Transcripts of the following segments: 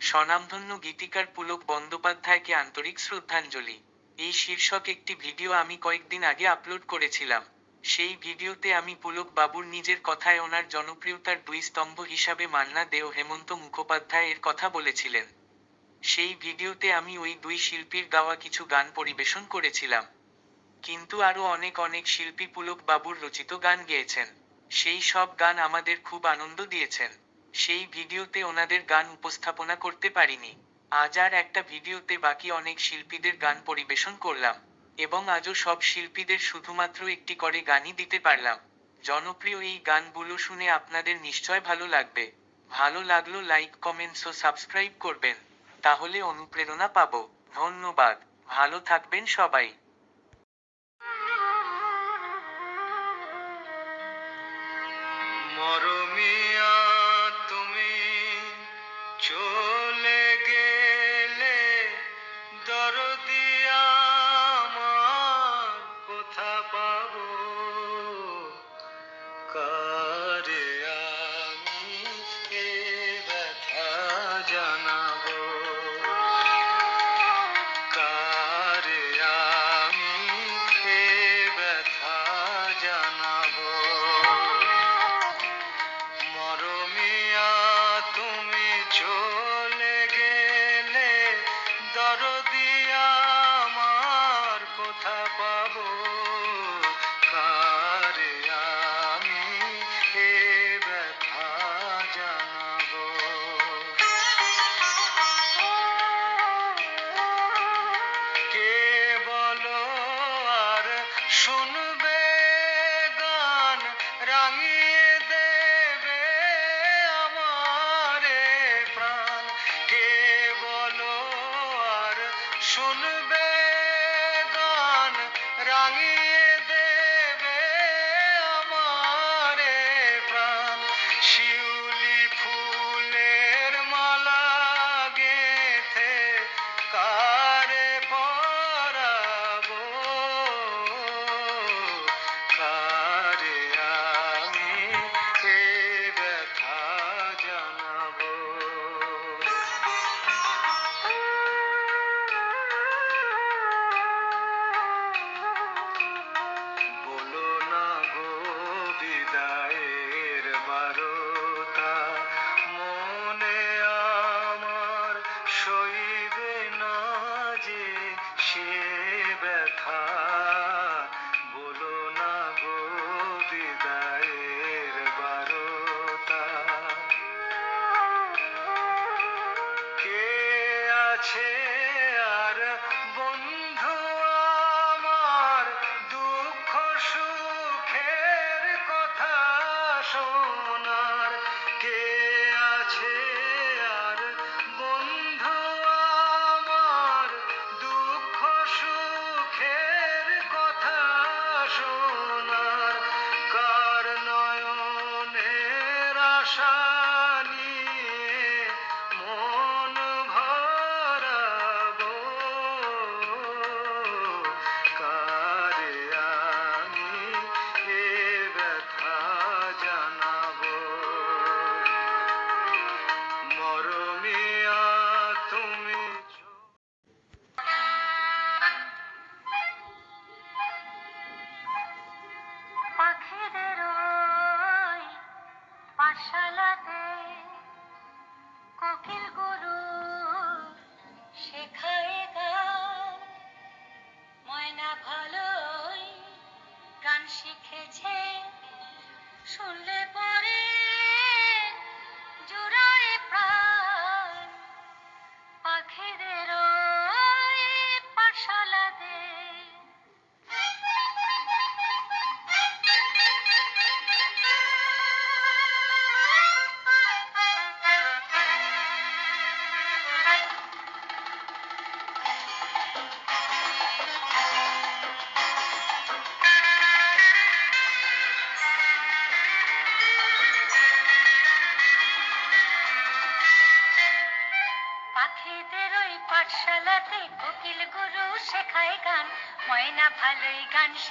স্বনামধন্য গীতিকার পুলক বন্দ্যোপাধ্যায়কে আন্তরিক শ্রদ্ধাঞ্জলি। এই শীর্ষক একটি ভিডিও আমি কয়েকদিন আগে আপলোড করেছিলাম। সেই ভিডিওতে আমি পুলক বাবুর নিজের কথায় ওনার জনপ্রিয়তার দুই স্তম্ভ হিসাবে মান্না দে ও হেমন্ত মুখোপাধ্যায় এর কথা বলেছিলেন। সেই ভিডিওতে আমি ওই দুই শিল্পীর গাওয়া কিছু গান পরিবেশন করেছিলাম। কিন্তু আরও অনেক অনেক শিল্পী পুলক বাবুর রচিত গান গেয়েছেন। সেই সব গান আমাদের খুব আনন্দ দিয়েছেন। সেই ভিডিওতে ওনাদের গান উপস্থাপনা করতে পারিনি। আজ আর একটা ভিডিওতে বাকি অনেক শিল্পীদের গান পরিবেশন করলাম এবং আজও সব শিল্পীদের শুধুমাত্র একটি করে গানই দিতে পারলাম। জনপ্রিয় এই গানগুলো শুনে আপনাদের নিশ্চয় ভালো লাগবে। ভালো লাগল লাইক, কমেন্টস ও সাবস্ক্রাইব করবেন। তাহলে অনুপ্রেরণা পাবো। ধন্যবাদ। ভালো থাকবেন সবাই। মরমিয়া Bonjour.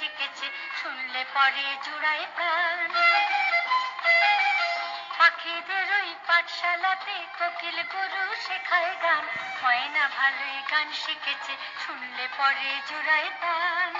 শিখেছে শুনলে পরে জুড়ায় প্রাণ। পাখিদের ওই পাঠশালাতে কোকিল গুরু শেখায় গান। ময়না ভালোই গান শিখেছে, শুনলে পরে জুড়ায় টান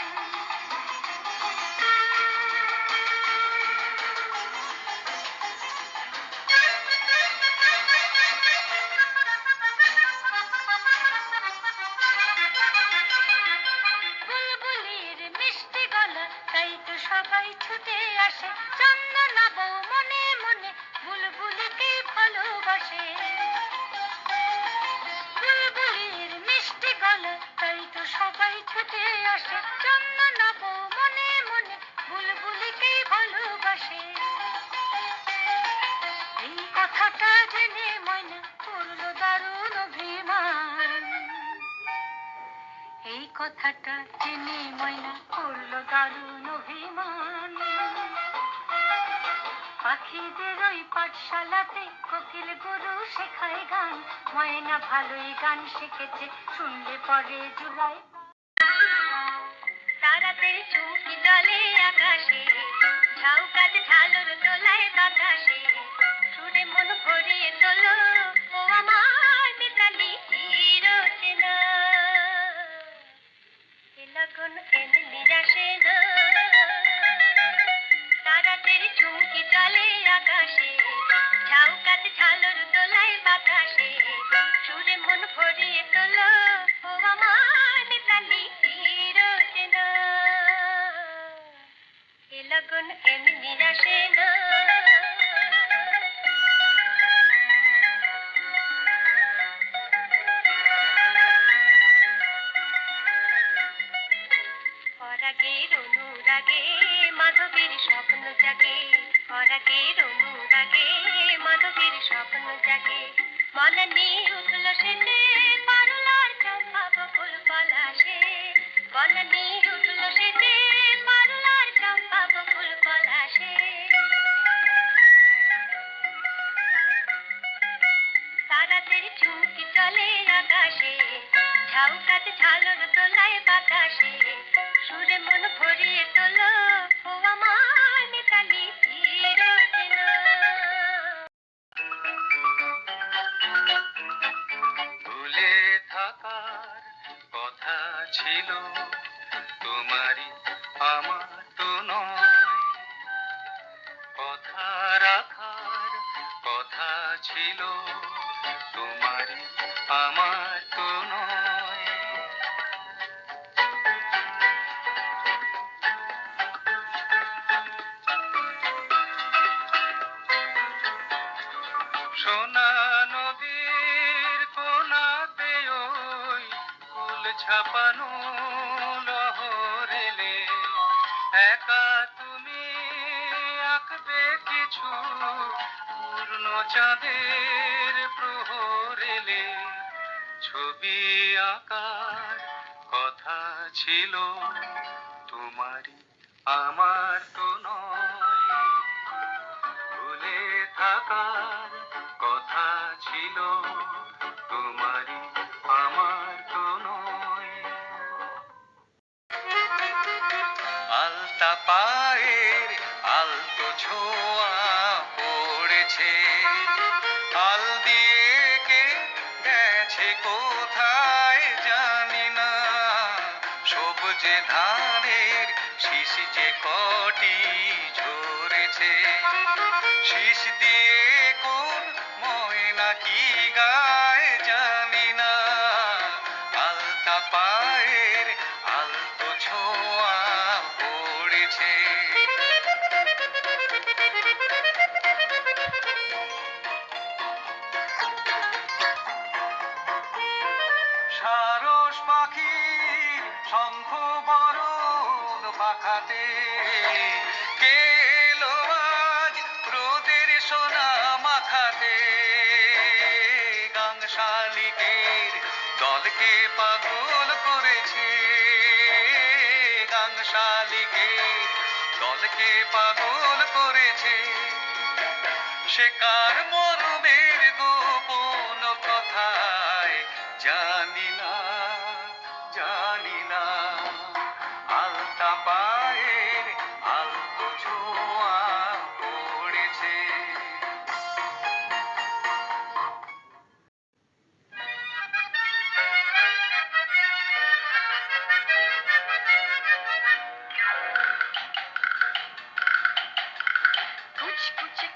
পাখিদের ওই পাঠশালাতে কোকিল গুরু শেখায় গান। ময়না ভালোই গান শিখেছে, শুনলে পরে জুলাই তারাতে চুমকি জলে আকাশে ঝাউকাত ঝালর দোলায় বাতাসে। শুনে মন ভরিয়ে তোলো, ও আমার মিতালি চিরচেনা। এ লগন এমনি আসে না। লগন এমনি আসে না পরাগের অনুরাগে মাধবীর স্বপ্ন জাগে পরাগের অনুরাগে মাধবীর স্বপ্ন জাগে মনে নিয়ে উঠল সেতে পারলার চম্পা বকুল পলাশে মনে তোমারই আমার তো নয়। কথা রাখার কথা ছিল তোমারই আমার তো নয়। থাকার কথা ছিল তোমারই, আমার তো আলতা পায়ের আলতো ছোঁয়া পড়েছে। আল দিয়ে কে গেছে কোথায় জানি না। সবুজে ধানের শীষ যে কটি সারস পাখির শঙ্খ বরণ পাখাতে। রোদের সোনা মাখাতে? গাং শালিকের দলকে পাগল করেছে। গাং শালিকের দলকে পাগল করেছে। সে কার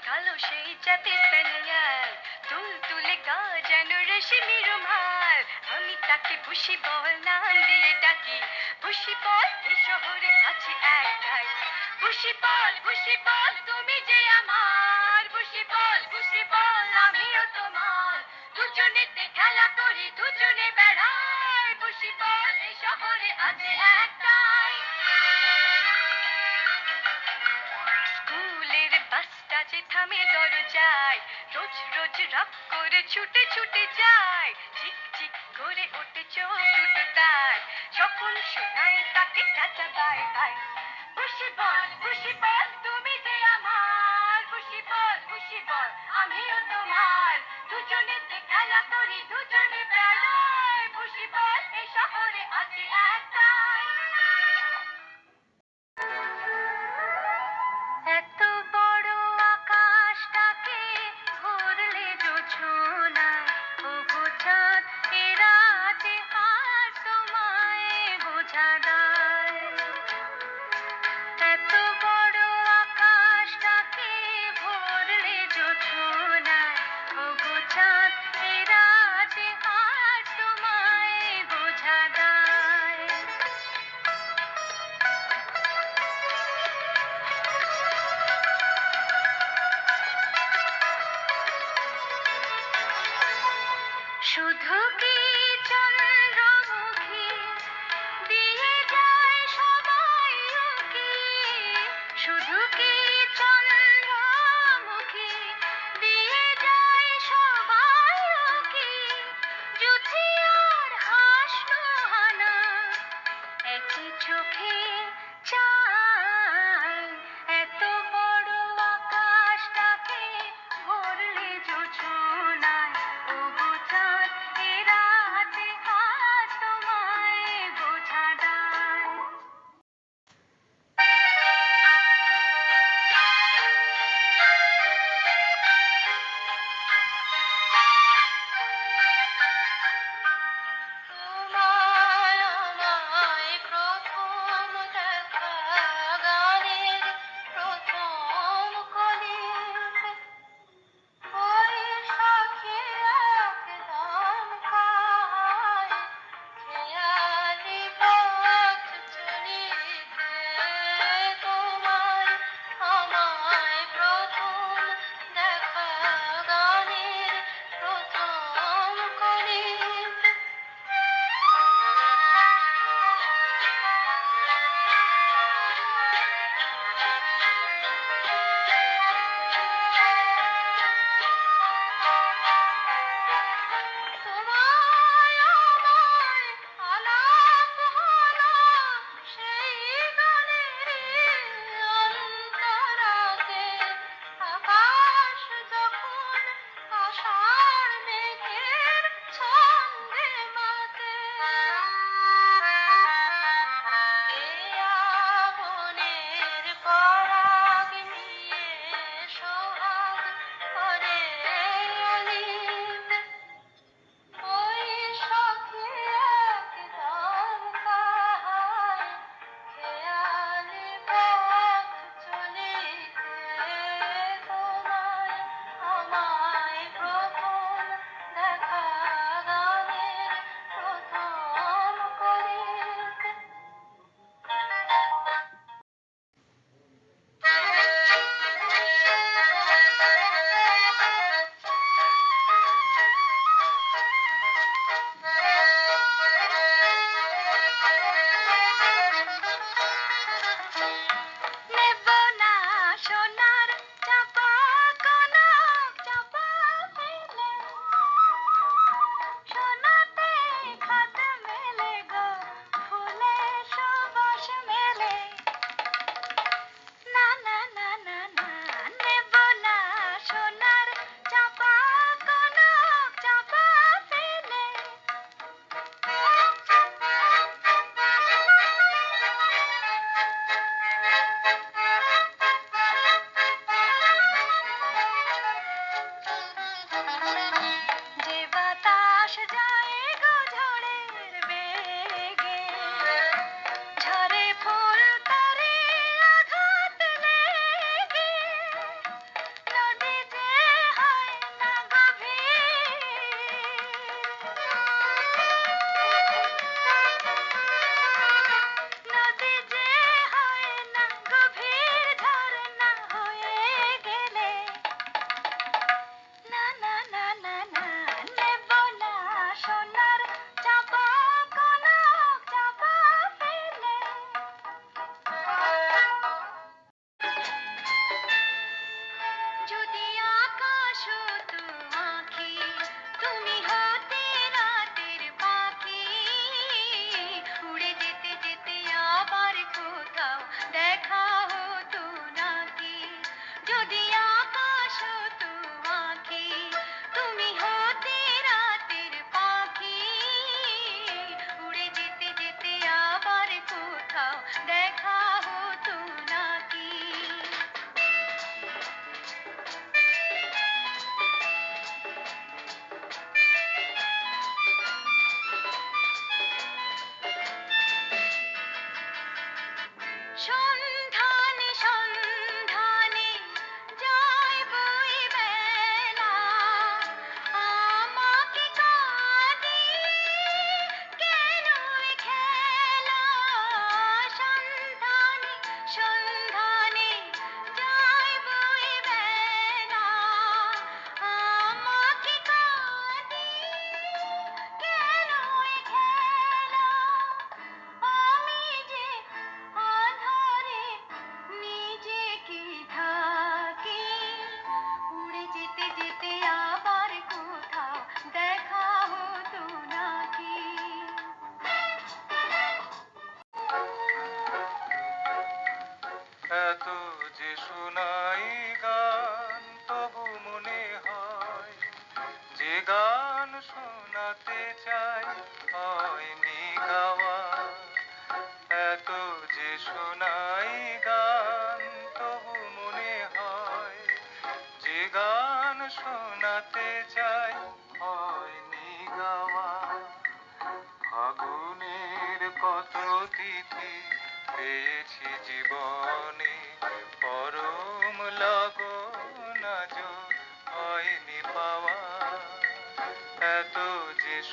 কালো সেই জাতি পানিয়ার তুল তুলে গা যেন রেশমি রুমাল। আমি তাকে ভুষি বল নাম দিয়ে ডাকি। ভুষি বল এই শহরে আছে একটাই। ভুষি বল ভুষি বল তুমি যে আমার।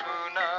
যে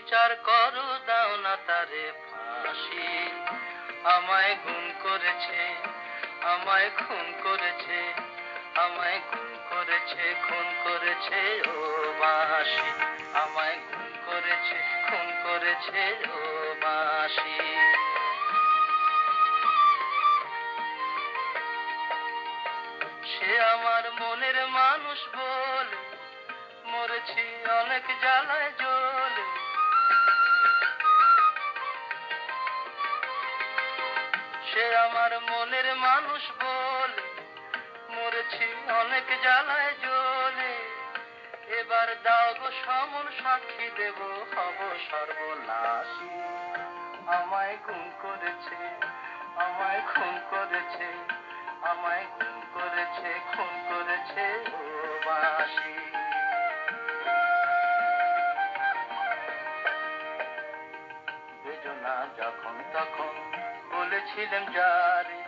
বিচার করো, দাও না তারে ফাঁসি। আমায় গুম করেছে, আমায় খুন করেছে, আমায় খুন করেছে খুন করেছে ও বাসি আমায় খুন করেছে খুন করেছে ও বাসি সে আমার মনের মানুষ বল, মরেছি অনেক জ্বালায় জ্বলে আমার মনের মানুষ বলে। মরেছি অনেক জ্বালায় জ্বলে এবার দাও গো সমন সাক্ষী, দেব হব সর্বনাশী। আমায় খুন করেছে, আমায় খুন করেছে, আমায় খুন করেছে খুন করেছে ও বাসী। বলেছিলেন যারে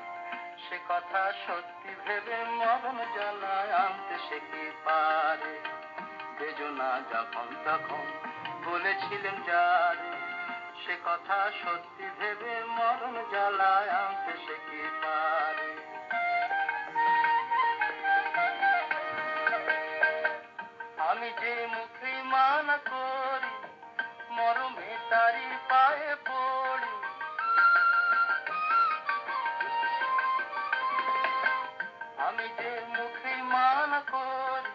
সে কথা সত্যি ভেবে মরণ জ্বালায় আনতে সে কি পারে? বেদনা যখন তখন বলেছিলেন যারে সে কথা সত্যি ভেবে মরণ জ্বালায় আনতে সে কি পারে? আমি যে মুখে মানা করি, মরমে তারি পায়ে আমি যে মুখে মানা করি,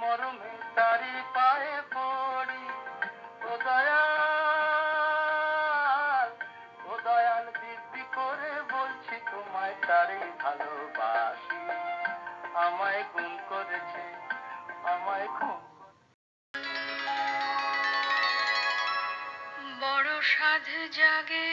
মরমে তারি পায়ে পড়ি। ও দয়াল ও দয়াল দিব্যি করে বলছি তোমায় তারি ভালোবাসি। আমায় গুণ করেছে, আমায় খুব বড় সাধ জাগে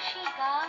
হাসি গান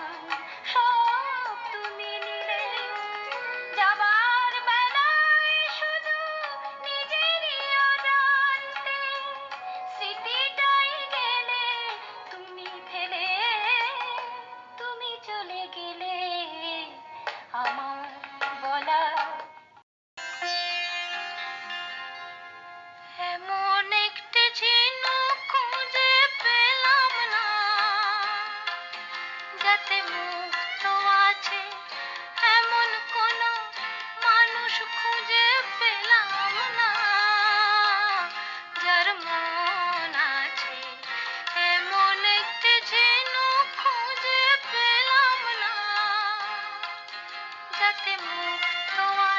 যাতে মুক্ত আছে শুনে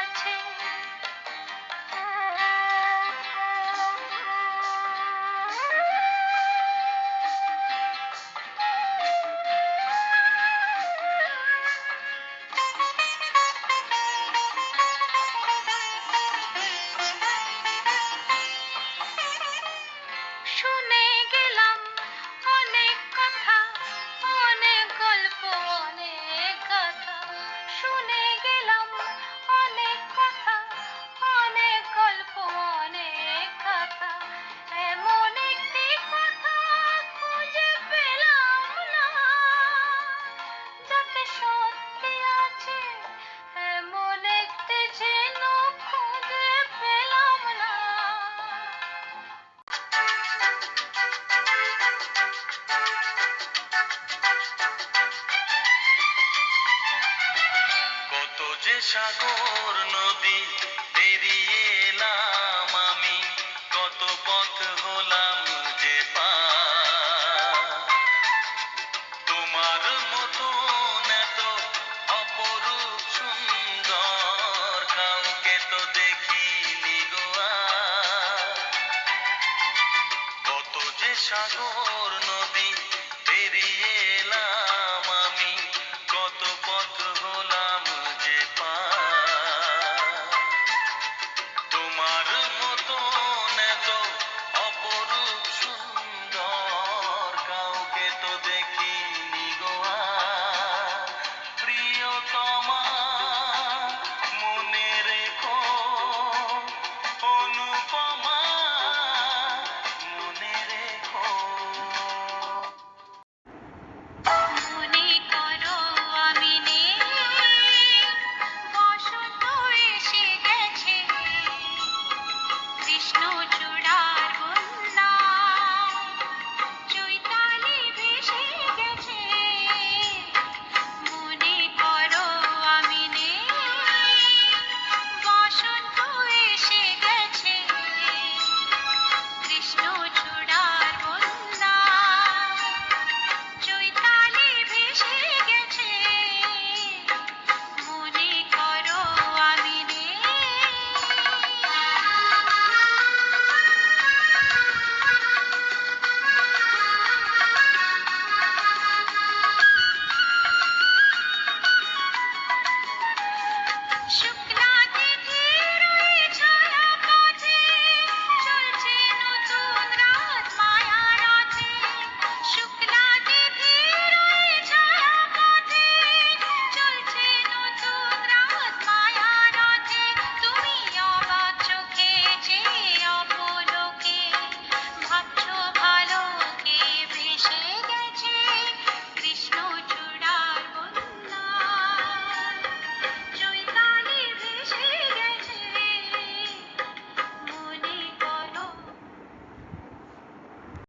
সাগর নদী।